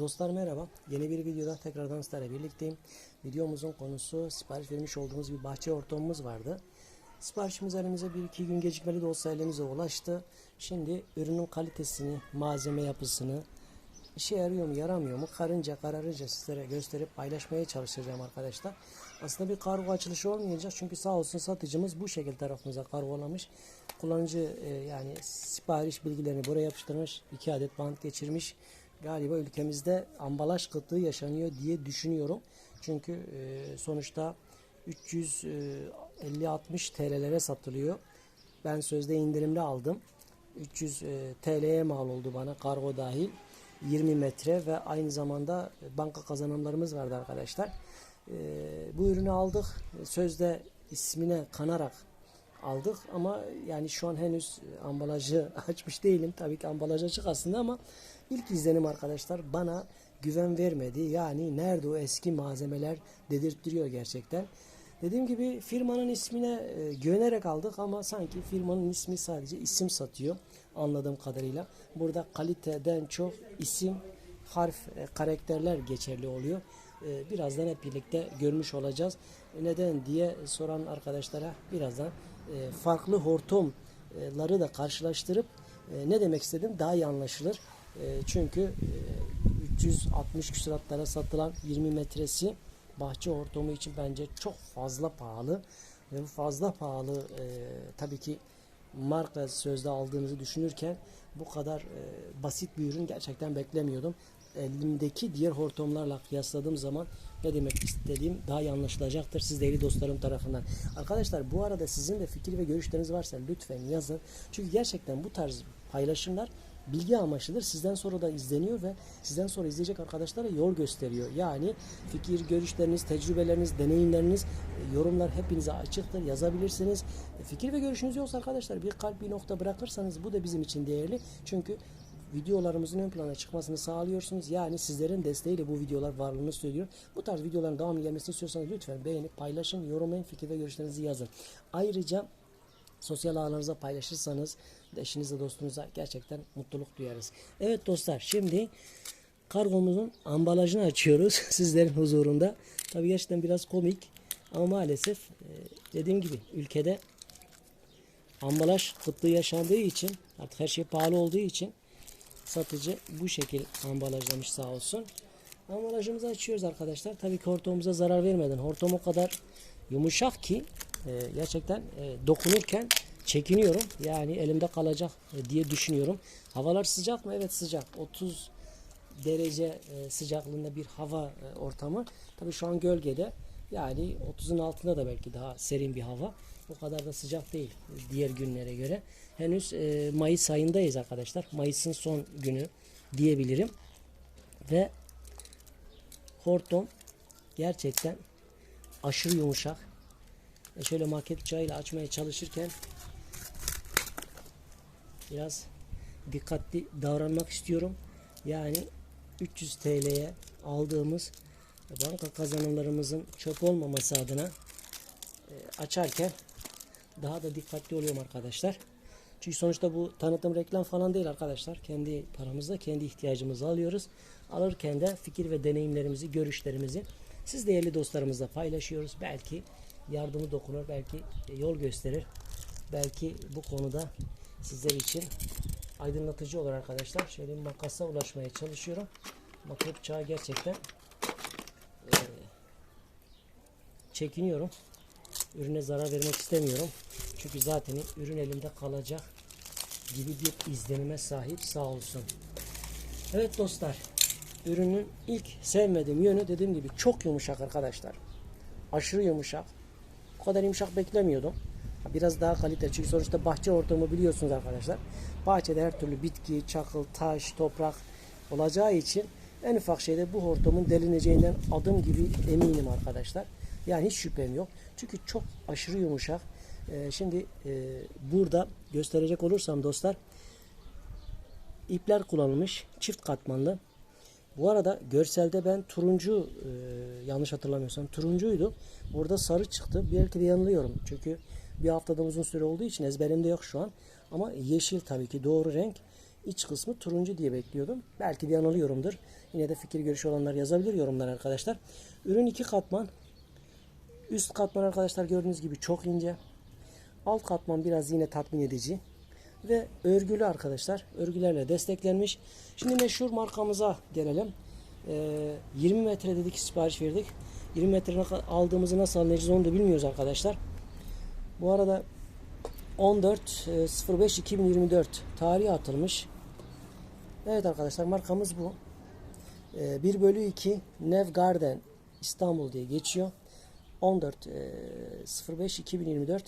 Dostlar merhaba. Yeni bir videoda tekrardan sizlerle birlikteyim. Videomuzun konusu sipariş vermiş olduğumuz bir bahçe ortamımız vardı. Siparişimiz elimize bir iki gün gecikmeli de olsa elimize ulaştı. Şimdi ürünün kalitesini, malzeme yapısını, işe yarıyor mu yaramıyor mu karınca kararınca sizlere gösterip paylaşmaya çalışacağım arkadaşlar. Aslında bir kargo açılışı olmayacak çünkü sağ olsun satıcımız bu şekilde tarafımıza kargolamış. Kullanıcı e, yani sipariş bilgilerini buraya yapıştırmış. iki adet bant geçirmiş. Galiba ülkemizde ambalaj kıtlığı yaşanıyor diye düşünüyorum. Çünkü e, sonuçta 350-60 TL'lere satılıyor. Ben sözde indirimli aldım. 300 e, TL'ye mal oldu bana kargo dahil. 20 metre ve aynı zamanda banka kazanımlarımız vardı arkadaşlar. E, bu ürünü aldık. Sözde ismine kanarak aldık ama yani şu an henüz ambalajı açmış değilim. Tabii ki ambalaj açık aslında ama ilk izlenim arkadaşlar bana güven vermedi. Yani nerede o eski malzemeler dedirttiriyor gerçekten. Dediğim gibi firmanın ismine e, güvenerek aldık ama sanki firmanın ismi sadece isim satıyor anladığım kadarıyla. Burada kaliteden çok isim, harf, e, karakterler geçerli oluyor. E, birazdan hep birlikte görmüş olacağız. Neden diye soran arkadaşlara birazdan e, farklı hortumları da karşılaştırıp e, ne demek istedim daha iyi anlaşılır. E, çünkü e, 360 küsuratlara satılan 20 metresi bahçe hortumu için bence çok fazla pahalı ve bu fazla pahalı tabii ki marka sözde aldığınızı düşünürken bu kadar basit bir ürün gerçekten beklemiyordum. Elimdeki diğer hortumlarla kıyasladığım zaman ne demek istediğim daha iyi anlaşılacaktır siz değerli dostlarım tarafından. Arkadaşlar bu arada sizin de fikir ve görüşleriniz varsa lütfen yazın. Çünkü gerçekten bu tarz paylaşımlar bilgi amaçlıdır. Sizden sonra da izleniyor ve sizden sonra izleyecek arkadaşlara yol gösteriyor. Yani fikir, görüşleriniz, tecrübeleriniz, deneyimleriniz, yorumlar hepinize açıktır. Yazabilirsiniz. Fikir ve görüşünüz yoksa arkadaşlar bir kalp bir nokta bırakırsanız bu da bizim için değerli. Çünkü videolarımızın ön plana çıkmasını sağlıyorsunuz. Yani sizlerin desteğiyle bu videolar varlığını söylüyor. Bu tarz videoların devamlı gelmesini istiyorsanız lütfen beğenip paylaşın, yorumlayın, fikir ve görüşlerinizi yazın. Ayrıca sosyal ağlarınıza paylaşırsanız eşinize dostunuza gerçekten mutluluk duyarız. Evet dostlar şimdi kargomuzun ambalajını açıyoruz sizlerin huzurunda. Tabi gerçekten biraz komik ama maalesef e, dediğim gibi ülkede ambalaj kıtlığı yaşandığı için artık her şey pahalı olduğu için satıcı bu şekil ambalajlamış sağ olsun. Ambalajımızı açıyoruz arkadaşlar. Tabii ki hortumumuza zarar vermeden hortum o kadar yumuşak ki e, gerçekten e, dokunurken çekiniyorum. Yani elimde kalacak e, diye düşünüyorum. Havalar sıcak mı? Evet sıcak. 30 derece e, sıcaklığında bir hava e, ortamı. Tabii şu an gölgede. Yani 30'un altında da belki daha serin bir hava. O kadar da sıcak değil diğer günlere göre. Henüz e, Mayıs ayındayız arkadaşlar. Mayıs'ın son günü diyebilirim. Ve hortum gerçekten aşırı yumuşak. E şöyle market bıçağıyla açmaya çalışırken biraz dikkatli davranmak istiyorum. Yani 300 TL'ye aldığımız banka kazanımlarımızın çöp olmaması adına e, açarken daha da dikkatli oluyorum arkadaşlar. Çünkü sonuçta bu tanıtım reklam falan değil arkadaşlar. Kendi paramızla kendi ihtiyacımızı alıyoruz. Alırken de fikir ve deneyimlerimizi, görüşlerimizi siz değerli dostlarımızla paylaşıyoruz. Belki yardımı dokunur, belki yol gösterir. Belki bu konuda sizler için aydınlatıcı olur arkadaşlar. Şöyle bir makasa ulaşmaya çalışıyorum. Maket bıçağı gerçekten çekiniyorum. Ürüne zarar vermek istemiyorum. Çünkü zaten ürün elimde kalacak gibi bir izlenime sahip sağ olsun. Evet dostlar. Ürünün ilk sevmediğim yönü dediğim gibi çok yumuşak arkadaşlar. Aşırı yumuşak. Bu kadar yumuşak beklemiyordum. Biraz daha kalite. Çünkü sonuçta bahçe ortamı biliyorsunuz arkadaşlar. Bahçede her türlü bitki, çakıl, taş, toprak olacağı için en ufak şeyde bu hortumun delineceğinden adım gibi eminim arkadaşlar. Yani hiç şüphem yok. Çünkü çok aşırı yumuşak. Ee, şimdi e, burada gösterecek olursam dostlar ipler kullanılmış. Çift katmanlı. Bu arada görselde ben turuncu e, yanlış hatırlamıyorsam turuncuydu. Burada sarı çıktı. Belki de yanılıyorum. Çünkü bir haftadan uzun süre olduğu için ezberimde yok şu an. Ama yeşil tabii ki doğru renk. İç kısmı turuncu diye bekliyordum. Belki de yanılıyorumdur. Yine de fikir görüşü olanlar yazabilir yorumlar arkadaşlar. Ürün iki katman. Üst katman arkadaşlar gördüğünüz gibi çok ince. Alt katman biraz yine tatmin edici. Ve örgülü arkadaşlar. Örgülerle desteklenmiş. Şimdi meşhur markamıza gelelim. Ee, 20 metre dedik sipariş verdik. 20 metre aldığımızı nasıl anlayacağız onu da bilmiyoruz arkadaşlar. Bu arada 14.05.2024 tarihi atılmış. Evet arkadaşlar markamız bu. Ee, 1 bölü 2 Nev Garden İstanbul diye geçiyor. 14.05.2024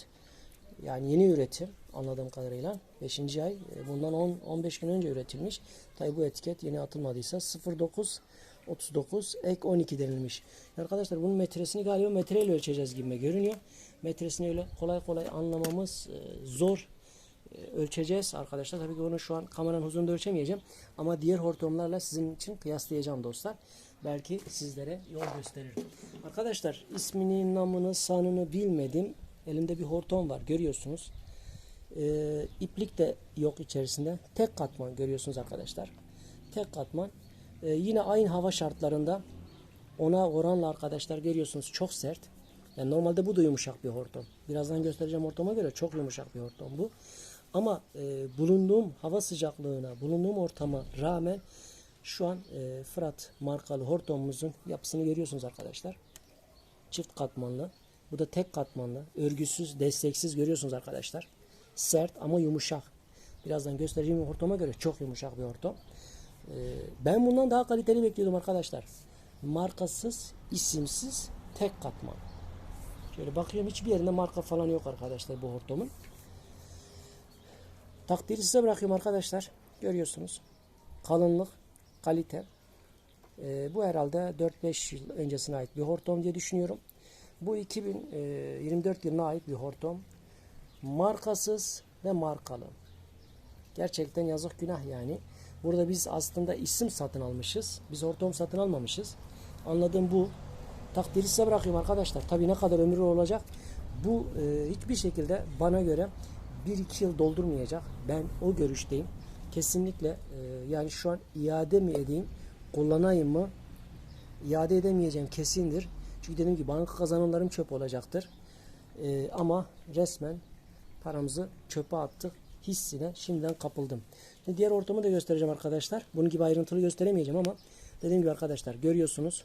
yani yeni üretim anladığım kadarıyla 5. ay e, bundan 10 15 gün önce üretilmiş. Tabi bu etiket yeni atılmadıysa 09 39 ek 12 denilmiş. Arkadaşlar bunun metresini galiba metreyle ölçeceğiz gibi görünüyor. Metresini öyle kolay kolay anlamamız e, zor. E, ölçeceğiz arkadaşlar. Tabii ki onu şu an kameranın huzurunda ölçemeyeceğim. Ama diğer hortumlarla sizin için kıyaslayacağım dostlar. Belki sizlere yol gösterir. Arkadaşlar ismini, namını, sanını bilmedim. Elimde bir hortum var görüyorsunuz. Ee, iplik de yok içerisinde. Tek katman görüyorsunuz arkadaşlar. Tek katman. Ee, yine aynı hava şartlarında ona oranla arkadaşlar görüyorsunuz çok sert. Yani normalde bu da yumuşak bir hortum. Birazdan göstereceğim hortuma göre çok yumuşak bir hortum bu. Ama e, bulunduğum hava sıcaklığına, bulunduğum ortama rağmen şu an e, Fırat markalı hortumumuzun yapısını görüyorsunuz arkadaşlar. Çift katmanlı. Bu da tek katmanlı. Örgüsüz, desteksiz görüyorsunuz arkadaşlar. Sert ama yumuşak. Birazdan göstereceğim hortuma göre çok yumuşak bir hortum. Ee, ben bundan daha kaliteli bekliyordum arkadaşlar. Markasız, isimsiz, tek katman. Şöyle bakıyorum hiçbir yerinde marka falan yok arkadaşlar bu hortumun. Takdiri size bırakıyorum arkadaşlar. Görüyorsunuz. Kalınlık, kalite. Ee, bu herhalde 4-5 yıl öncesine ait bir hortum diye düşünüyorum. Bu 2024 yılına ait bir hortum. Markasız ve markalı. Gerçekten yazık günah yani. Burada biz aslında isim satın almışız. Biz hortum satın almamışız. Anladığım bu. Takdiri size bırakıyorum arkadaşlar. Tabii ne kadar ömrü olacak. Bu e, hiçbir şekilde bana göre 1-2 yıl doldurmayacak. Ben o görüşteyim. Kesinlikle e, yani şu an iade mi edeyim, kullanayım mı? İade edemeyeceğim kesindir. Çünkü dediğim gibi banka kazanımlarım çöp olacaktır. E, ama resmen paramızı çöpe attık hissine şimdiden kapıldım. Şimdi diğer ortamı da göstereceğim arkadaşlar. Bunun gibi ayrıntılı gösteremeyeceğim ama dediğim gibi arkadaşlar görüyorsunuz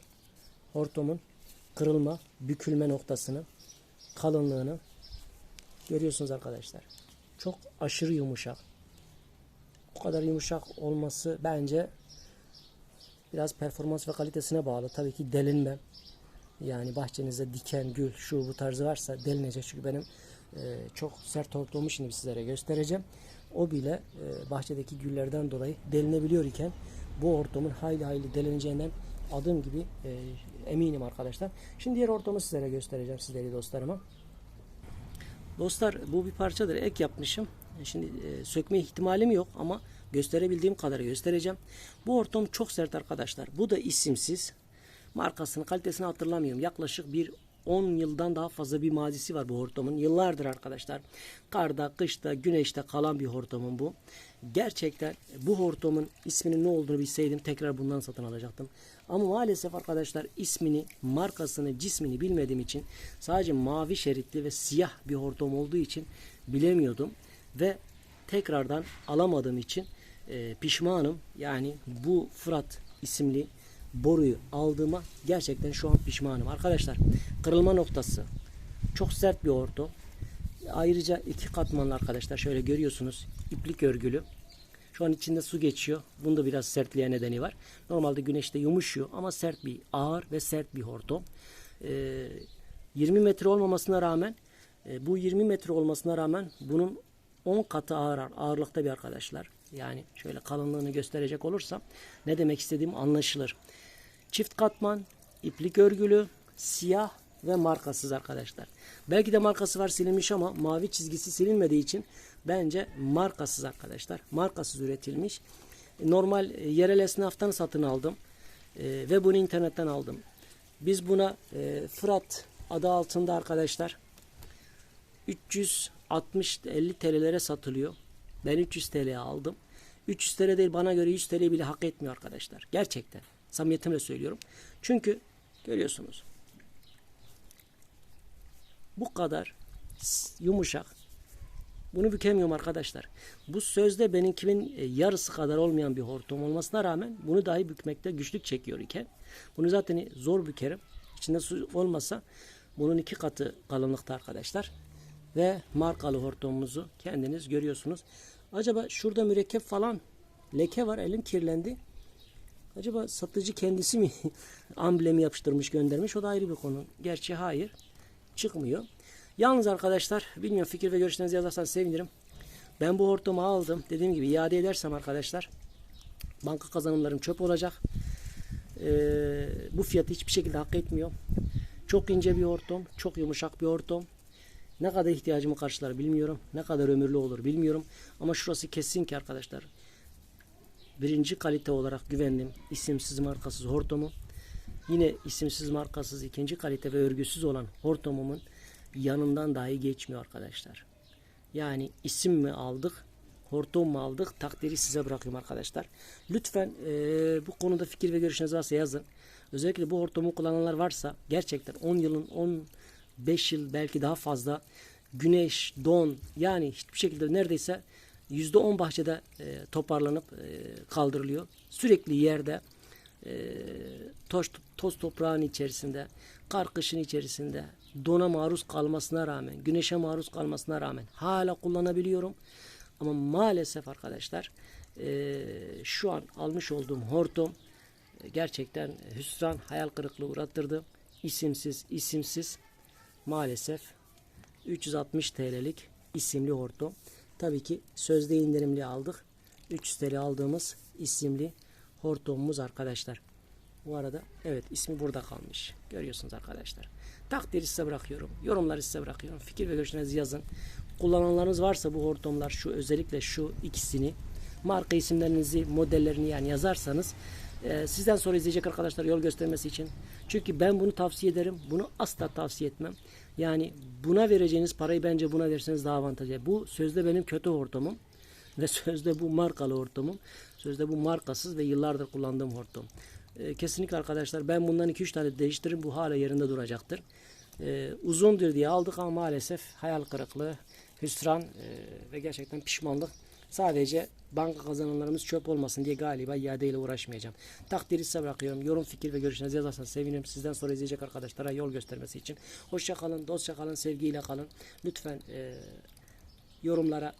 hortumun kırılma, bükülme noktasını, kalınlığını görüyorsunuz arkadaşlar. Çok aşırı yumuşak. Bu kadar yumuşak olması bence biraz performans ve kalitesine bağlı. Tabii ki delinme. Yani bahçenizde diken, gül, şu bu tarzı varsa delinecek. Çünkü benim e, çok sert hortumu şimdi sizlere göstereceğim. O bile e, bahçedeki güllerden dolayı delinebiliyor iken bu hortumun hayli hayli delineceğinden adım gibi e, eminim arkadaşlar. Şimdi diğer hortumu sizlere göstereceğim sizleri dostlarıma. Dostlar bu bir parçadır. Ek yapmışım. Şimdi e, sökme ihtimalim yok ama gösterebildiğim kadar göstereceğim. Bu hortum çok sert arkadaşlar. Bu da isimsiz. Markasını, kalitesini hatırlamıyorum. Yaklaşık bir 10 yıldan daha fazla bir mazisi var bu hortumun. Yıllardır arkadaşlar. Karda, kışta, güneşte kalan bir hortumun bu. Gerçekten bu hortumun isminin ne olduğunu bilseydim tekrar bundan satın alacaktım. Ama maalesef arkadaşlar ismini, markasını, cismini bilmediğim için sadece mavi şeritli ve siyah bir hortum olduğu için bilemiyordum. Ve tekrardan alamadığım için e, pişmanım. Yani bu Fırat isimli boruyu aldığıma gerçekten şu an pişmanım. Arkadaşlar kırılma noktası çok sert bir hortum. Ayrıca iki katmanlı arkadaşlar şöyle görüyorsunuz iplik örgülü. Şu an içinde su geçiyor. Bunda biraz sertliğe nedeni var. Normalde güneşte yumuşuyor ama sert bir ağır ve sert bir hortum. Ee, 20 metre olmamasına rağmen e, bu 20 metre olmasına rağmen bunun 10 katı ağır ağırlıkta bir arkadaşlar. Yani şöyle kalınlığını gösterecek olursam ne demek istediğim anlaşılır. Çift katman, iplik örgülü, siyah ve markasız arkadaşlar. Belki de markası var silinmiş ama mavi çizgisi silinmediği için bence markasız arkadaşlar. Markasız üretilmiş. Normal e, yerel esnaftan satın aldım. E, ve bunu internetten aldım. Biz buna e, Fırat adı altında arkadaşlar 360-50 TL'lere satılıyor. Ben 300 TL'ye aldım. 300 TL değil bana göre 100 TL bile hak etmiyor arkadaşlar. Gerçekten. Samimiyetimle söylüyorum. Çünkü görüyorsunuz. Bu kadar yumuşak. Bunu bükemiyorum arkadaşlar. Bu sözde benimkimin e, yarısı kadar olmayan bir hortum olmasına rağmen bunu dahi bükmekte güçlük çekiyor iken bunu zaten zor bükerim. İçinde su olmasa bunun iki katı kalınlıkta arkadaşlar. Ve markalı hortumumuzu kendiniz görüyorsunuz. Acaba şurada mürekkep falan leke var elim kirlendi. Acaba satıcı kendisi mi amblemi yapıştırmış göndermiş o da ayrı bir konu. Gerçi hayır çıkmıyor. Yalnız arkadaşlar bilmiyorum fikir ve görüşlerinizi yazarsanız sevinirim. Ben bu hortumu aldım. Dediğim gibi iade edersem arkadaşlar banka kazanımlarım çöp olacak. Ee, bu fiyatı hiçbir şekilde hak etmiyor. Çok ince bir hortum. Çok yumuşak bir hortum. Ne kadar ihtiyacımı karşılar bilmiyorum. Ne kadar ömürlü olur bilmiyorum. Ama şurası kesin ki arkadaşlar. Birinci kalite olarak güvendim. isimsiz markasız hortumu. Yine isimsiz markasız ikinci kalite ve örgüsüz olan hortumumun yanından dahi geçmiyor arkadaşlar. Yani isim mi aldık, hortum mu aldık takdiri size bırakıyorum arkadaşlar. Lütfen eee, bu konuda fikir ve görüşleriniz varsa yazın. Özellikle bu hortumu kullananlar varsa gerçekten 10 yılın 15 yıl belki daha fazla güneş, don yani hiçbir şekilde neredeyse %10 bahçede e, toparlanıp e, kaldırılıyor. Sürekli yerde e, toz, toz toprağın içerisinde, kar kışın içerisinde dona maruz kalmasına rağmen, güneşe maruz kalmasına rağmen hala kullanabiliyorum. Ama maalesef arkadaşlar e, şu an almış olduğum hortum e, gerçekten hüsran, hayal kırıklığı uğrattırdı. İsimsiz, isimsiz maalesef 360 TL'lik isimli hortum. Tabii ki sözde indirimli aldık. 300 TL aldığımız isimli hortumumuz arkadaşlar. Bu arada evet ismi burada kalmış. Görüyorsunuz arkadaşlar. Takdiri size bırakıyorum. Yorumları size bırakıyorum. Fikir ve görüşlerinizi yazın. Kullananlarınız varsa bu hortumlar şu özellikle şu ikisini marka isimlerinizi, modellerini yani yazarsanız e, sizden sonra izleyecek arkadaşlar yol göstermesi için. Çünkü ben bunu tavsiye ederim. Bunu asla tavsiye etmem. Yani buna vereceğiniz parayı bence buna verseniz daha avantajlı. Bu sözde benim kötü hortumum ve sözde bu markalı hortumum. Sözde bu markasız ve yıllardır kullandığım hortum. E, kesinlikle arkadaşlar ben bundan 2-3 tane değiştiririm. Bu hala yerinde duracaktır. E, uzundur diye aldık ama maalesef hayal kırıklığı, hüsran e, ve gerçekten pişmanlık. Sadece banka kazananlarımız çöp olmasın diye galiba iadeyle uğraşmayacağım. Takdiri size bırakıyorum. Yorum, fikir ve görüşlerinizi yazarsanız sevinirim. Sizden sonra izleyecek arkadaşlara yol göstermesi için. Hoşça kalın, dostça kalın, sevgiyle kalın. Lütfen e, yorumlara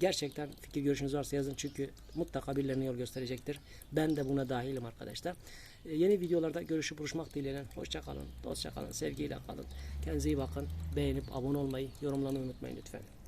gerçekten fikir görüşünüz varsa yazın çünkü mutlaka birilerine yol gösterecektir. Ben de buna dahilim arkadaşlar. E, yeni videolarda görüşüp buluşmak dileğiyle. Hoşça kalın, dostça kalın, sevgiyle kalın. Kendinize iyi bakın. Beğenip abone olmayı, yorumlamayı unutmayın lütfen.